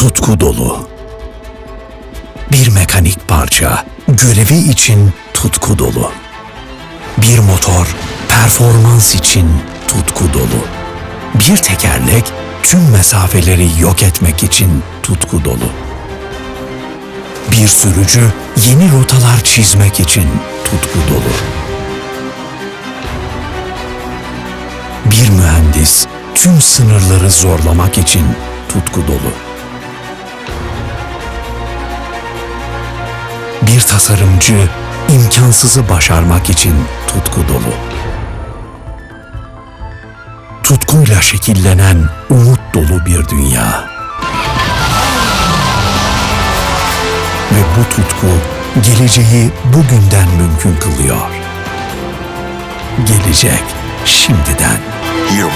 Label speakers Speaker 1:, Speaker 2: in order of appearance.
Speaker 1: tutku dolu. Bir mekanik parça görevi için tutku dolu. Bir motor performans için tutku dolu. Bir tekerlek tüm mesafeleri yok etmek için tutku dolu. Bir sürücü yeni rotalar çizmek için tutku dolu. Bir mühendis tüm sınırları zorlamak için tutku dolu. Bir tasarımcı imkansızı başarmak için tutku dolu. Tutkuyla şekillenen umut dolu bir dünya. Ve bu tutku geleceği bugünden mümkün kılıyor. Gelecek şimdiden.
Speaker 2: Hero.